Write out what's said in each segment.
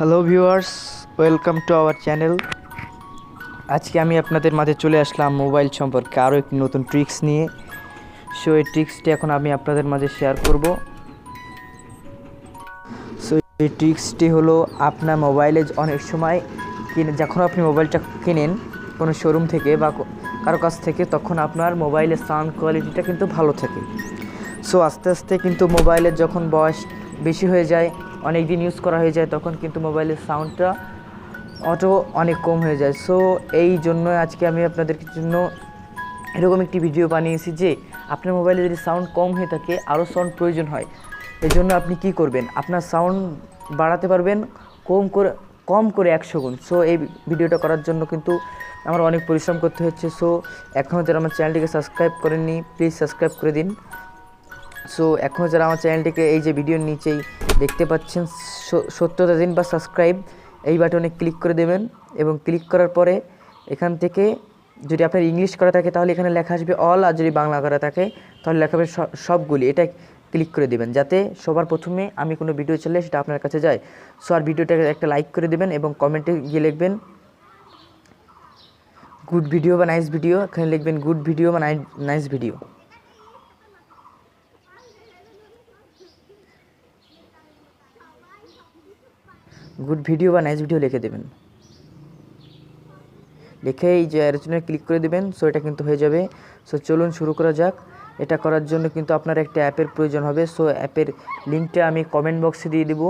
Hello viewers welcome to our channel আজকে আমি আপনাদের মাঝে চলে আসলাম মোবাইল সম্পর্কে আরও একটি নতুন ট্রিক্স নিয়ে। সো এই ট্রিক্সটি এখন আমি আপনাদের মাঝে শেয়ার করব। সো এই ট্রিক্সটি হলো আপনার মোবাইলে অনেক সময় কিনে যখন আপনি মোবাইলটা কেনেন কোনো শোরুম থেকে বা কারও কাছ থেকে, তখন আপনার মোবাইলের সাউন্ড কোয়ালিটিটা কিন্তু ভালো থাকে। সো আস্তে আস্তে কিন্তু মোবাইলের যখন বয়স বেশি হয়ে যায় অনেক দিন ইউজ করা হয়ে যায়, তখন কিন্তু মোবাইলের সাউন্ডটা অটো অনেক কম হয়ে যায়। সো এই জন্য আজকে আমি আপনাদের জন্য এরকম একটি ভিডিও বানিয়েছি যে, আপনার মোবাইলে যদি সাউন্ড কম হয়ে থাকে আরও সাউন্ড প্রয়োজন হয় এই জন্য আপনি কি করবেন? আপনার সাউন্ড বাড়াতে পারবেন কম করে কম করে একশো গুণ। সো এই ভিডিওটা করার জন্য কিন্তু আমার অনেক পরিশ্রম করতে হচ্ছে। সো এখনও যারা আমার চ্যানেলটিকে সাবস্ক্রাইব করেননি প্লিজ সাবস্ক্রাইব করে দিন। সো এখনও যারা আমার চ্যানেলটিকে এই যে ভিডিওর নিচেই দেখতে পাচ্ছেন সত্যতা দিন বা সাবস্ক্রাইব এই বাটনে ক্লিক করে দেবেন এবং ক্লিক করার পরে এখান থেকে যদি আপনার ইংলিশ করা থাকে তাহলে এখানে লেখা আসবে অল আর যদি বাংলা করা থাকে তাহলে লেখা হবে সবগুলি। এটা ক্লিক করে দেবেন যাতে সবার প্রথমে আমি কোনো ভিডিও চলে সেটা আপনার কাছে যায়। সো আর ভিডিওটাকে একটা লাইক করে দেবেন এবং কমেন্টে গিয়ে লিখবেন গুড ভিডিও বা নাইস ভিডিও এখানে লিখবেন গুড ভিডিও বা নাইস ভিডিও গুড ভিডিও বা নাইস ভিডিও লিখে দেবেন। লিখে এই যে অ্যারোচনে ক্লিক করে দেবেন সো এটা কিন্তু হয়ে যাবে। সো চলুন শুরু করা যাক। এটা করার জন্য কিন্তু আপনার একটা অ্যাপের প্রয়োজন হবে। সো অ্যাপের লিঙ্কটা আমি কমেন্ট বক্সে দিয়ে দেবো।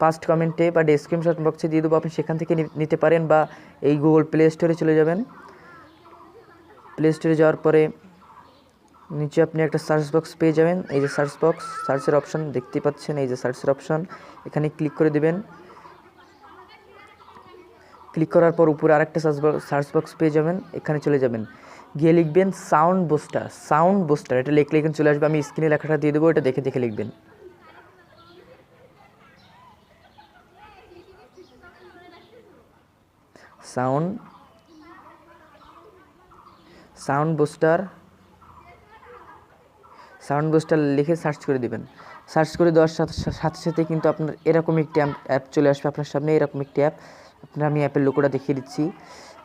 ফার্স্ট কমেন্টে বা ডেসক্রিপশন বক্সে দিয়ে দেবো। আপনি সেখান থেকে নিতে পারেন বা এই গুগল প্লে স্টোরে চলে যাবেন। প্লে স্টোরে যাওয়ার পরে নিচে আপনি একটা সার্চ বক্স পেয়ে যাবেন। এই যে সার্চ বক্স সার্চের অপশন দেখতে পাচ্ছেন। এই যে সার্চের অপশন এখানে ক্লিক করে দেবেন। ক্লিক করার পর উপরে আরেকটা সার্চ সার্চ বক্স পেয়ে যাবেন, এখানে চলে যাবেন। গিয়ে লিখবেন সাউন্ড বুস্টার সাউন্ড বুস্টার এটা লিখলে এখানে চলে আসবে, আমি স্ক্রিনে লেখাটা দিয়ে দেবো, এটা দেখে দেখে লিখবেন। Sound sound booster sound booster লিখে সার্চ করে দিবেন। সার্চ করে দেওয়ার সাথে সাথে সাথে কিন্তু আপনার এরকম একটি অ্যাপ চলে আসবে আপনার সামনে, এরকম একটি অ্যাপ আপনার আমি অ্যাপের লোগোটা দেখিয়ে দিচ্ছি।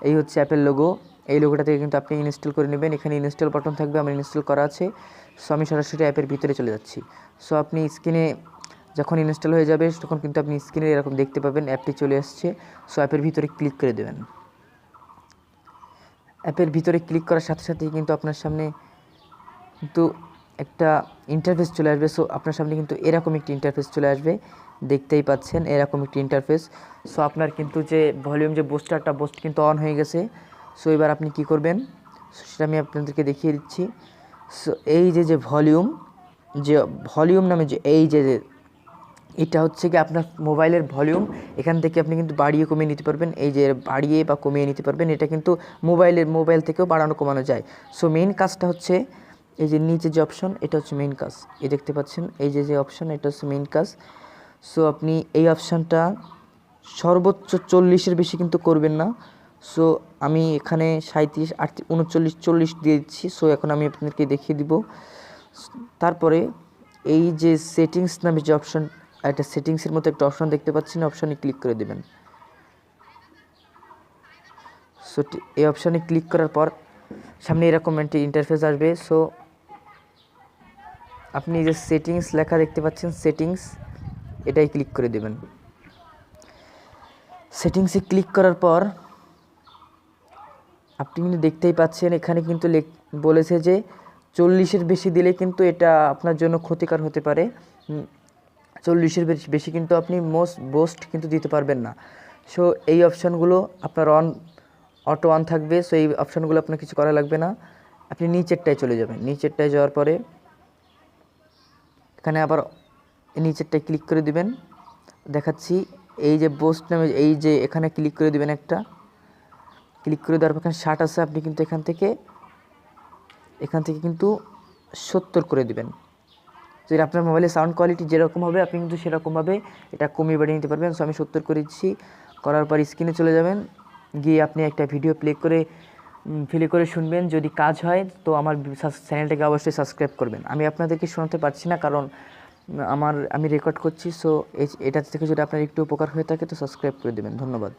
এই হচ্ছে অ্যাপের লোগো এই লোগোটা থেকে কিন্তু আপনি ইনস্টল করে নেবেন। এখানে ইনস্টল বাটন থাকবে, আমার ইনস্টল করা আছে। সো আমি সরাসরি অ্যাপের ভিতরে চলে যাচ্ছি। সো আপনি স্ক্রিনে যখন ইনস্টল হয়ে যাবে, তখন কিন্তু আপনি স্ক্রিনে এরকম দেখতে পাবেন অ্যাপটি চলে আসছে। সো অ্যাপের ভিতরে ক্লিক করে দেবেন। অ্যাপের ভিতরে ক্লিক করার সাথে সাথেই কিন্তু আপনার সামনে কিন্তু একটা ইন্টারফেস চলে আসবে। সো আপনার সামনে কিন্তু এরকম একটি ইন্টারফেস চলে আসবে। দেখতেই পাচ্ছেন, এরকম একটি ইন্টারফেস সো আপনার কিন্তু যে ভলিউম যে বুস্টারটা বুস্ট কিন্তু অন হয়ে গেছে। সো এবার আপনি কি করবেন? সেটা আমি আপনাদেরকে দেখিয়ে দিচ্ছি। সো এই যে যে ভলিউম যে ভলিউম নামে যে এই যে এটা হচ্ছে কি আপনার মোবাইলের ভলিউম এখান থেকে আপনি কিন্তু বাড়িয়ে কমিয়ে নিতে পারবেন। এই যে, বাড়িয়ে বা কমিয়ে নিতে পারবেন, এটা কিন্তু মোবাইলের, মোবাইল থেকেও বাড়ানো, কমানো যায়। সো মেইন কাজটা হচ্ছে এই যে নিচে যে অপশন এটা হচ্ছে মেইন কাজ। এই দেখতে পাচ্ছেন? এই যে যে অপশন এটা হচ্ছে মেইন কাজ। সো আপনি এই অপশানটা সর্বোচ্চ চল্লিশের বেশি কিন্তু করবেন না। সো আমি এখানে সাঁত্রিশ আট উনচল্লিশ, চল্লিশ দিয়ে দিচ্ছি। সো এখন আমি আপনাদেরকে দেখিয়ে দিব। তারপরে এই যে সেটিংস নামে যে অপশন একটা সেটিংসের মতো একটা অপশন দেখতে পাচ্ছেন অপশনে ক্লিক করে দেবেন। সো এই অপশনে ক্লিক করার পর সামনে এরকম একটি ইন্টারফেস আসবে। সো আপনি যে সেটিংস লেখা দেখতে পাচ্ছেন সেটিংস এটাই ক্লিক করে দেবেন। সেটিংসে ক্লিক করার পর আপনি কিন্তু দেখতেই পাচ্ছেন, এখানে কিন্তু বলেছে যে চল্লিশের বেশি দিলে কিন্তু এটা আপনার জন্য ক্ষতিকর হতে পারে। চল্লিশের বেশি কিন্তু আপনি মোস্ট বোস্ট কিন্তু দিতে পারবেন না। সো এই অপশানগুলো আপনার অন অটো অন থাকবে। সো এই অপশানগুলো আপনার কিছু করা লাগবে না। আপনি নিচেরটায় চলে যাবেন। নিচেরটায় যাওয়ার পরে এখানে আবার নিচেরটায় ক্লিক করে দিবেন। দেখাচ্ছি, এই যে বোস্ট নামে, এই যে এখানে ক্লিক করে দিবেন একটা। ক্লিক করে দেওয়ার পর এখানে ষাট আছে, আপনি কিন্তু এখান থেকে এখান থেকে কিন্তু সত্তর করে দিবেন। যদি আপনার মোবাইলের সাউন্ড কোয়ালিটি যেরকম হবে, আপনি কিন্তু সেরকমভাবে এটা কমিয়ে বাড়িয়ে নিতে পারবেন। সো আমি সত্তর করে দিচ্ছি। করার পর স্ক্রিনে চলে যাবেন। গিয়ে আপনি একটা ভিডিও প্লে করে প্লে করে শুনবেন। যদি কাজ হয়, তো আমার চ্যানেলটাকে অবশ্যই সাবস্ক্রাইব করবেন। আমি আপনাদেরকে শোনাতে পারছি না, কারণ আমার, আমি রেকর্ড করছি সো এটা থেকে যদি আপনার একটু উপকার হয়ে থাকে, তো সাবস্ক্রাইব করে দেবেন। ধন্যবাদ।